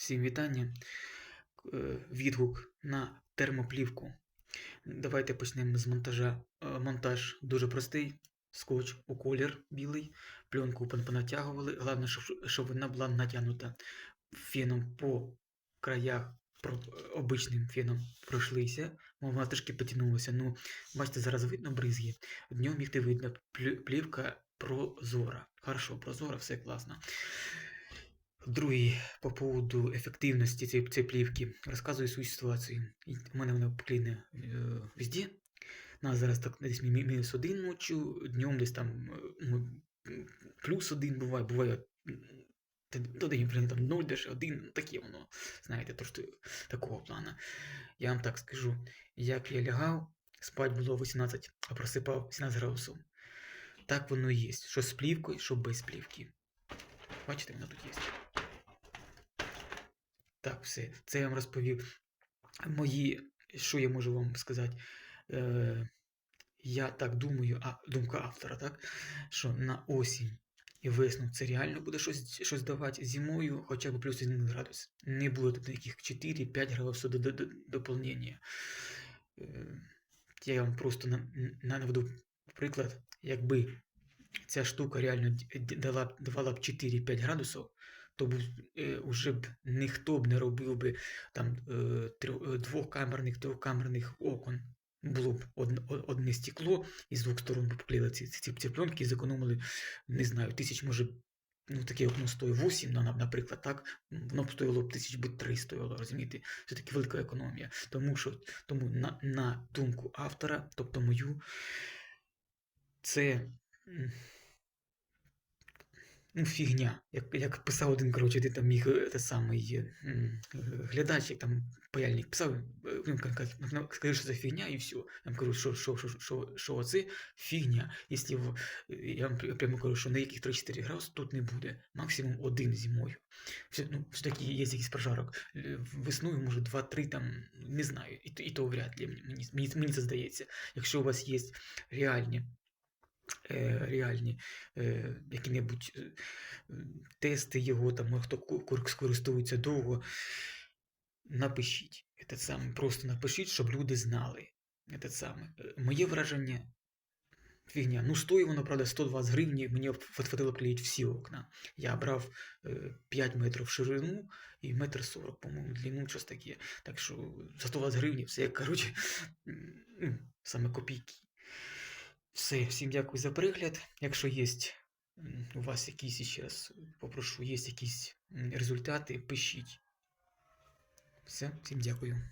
Всім вітання. Е, Відгук на термоплівку. Давайте почнемо з монтажа. Е, Монтаж дуже простий. Скотч у колір білий, пленку понатягували. Головне, щоб, вона була натягнута феном по краях, обичним феном пройшлися. Вона трішки потягнулася. Ну, бачите, зараз видно бризги. Днем їх не видно. Плівка прозора. Хорошо, прозора, все класно. Другий по поводу ефективності цієї, цієї плівки розказую свою ситуацію. І У мене вона покліне е, везде. Нас зараз так десь мінус один ночі, днем десь там е, плюс один буває, буває то день там 0 десь один, таке воно, знаєте, трошки такого плану. Я вам так скажу, як я лягав, спать було 18, а просипав 17 градусів. Так воно і є. Що з плівкою, що без плівки. Бачите, воно тут є. Так, все. Це я вам розповів. Мої, що я можу вам сказати? Е, я так думаю, а думка автора, так? Що на осінь і весну це реально буде щось, щось давати зимою, хоча б плюс 1 градус. Не буде тут ніяких 4-5 градусів до, до, до, доповнення. Е, я вам просто на- на- наведу приклад, якби ця штука реально дала, давала б 4-5 градусів, то б е, уже б ніхто б не робив би там е, е, двохкамерних, трьохкамерних окон. Було б одне, стекло, і з двох сторон поклеїли ці, ці, ці пленки і зекономили, не знаю, тисяч, може, ну таке окно стоїть 8, на- на- наприклад, так, воно б стоїло б тисяч би 3 стоїло, розумієте? Це таки велика економія. Тому що тому на, на думку автора, тобто мою, це ну, фігня. Як, як писав один, коротше, де там міг е, те самий глядач, як там паяльник писав, е, скажи, що це фігня, і все. Я вам кажу, що, що, що, що, що це фігня. Якщо я вам прямо кажу, що ніяких 3-4 градуси тут не буде. Максимум один зимою. Все, ну, все-таки є якийсь прожарок. Весною, може, 2-3 там, не знаю, і, і то вряд ли, мені, мені, мені, це здається. Якщо у вас є реальні реальні е, які-небудь е, е, тести його, там, хто користується довго, напишіть. Це саме, просто напишіть, щоб люди знали. Це саме. Е, Моє враження. Фігня. Ну, стоїть воно, правда, 120 гривень, мені хватило клеїть всі окна. Я брав е, 5 метрів в ширину і метр 40, по-моєму, длину, щось таке. Так що за 120 гривень все, коротше, ну, саме копійки. Все, всім дякую за перегляд. Якщо є у вас якісь ще раз попрошу, є якісь результати, пишіть. Все, всім дякую.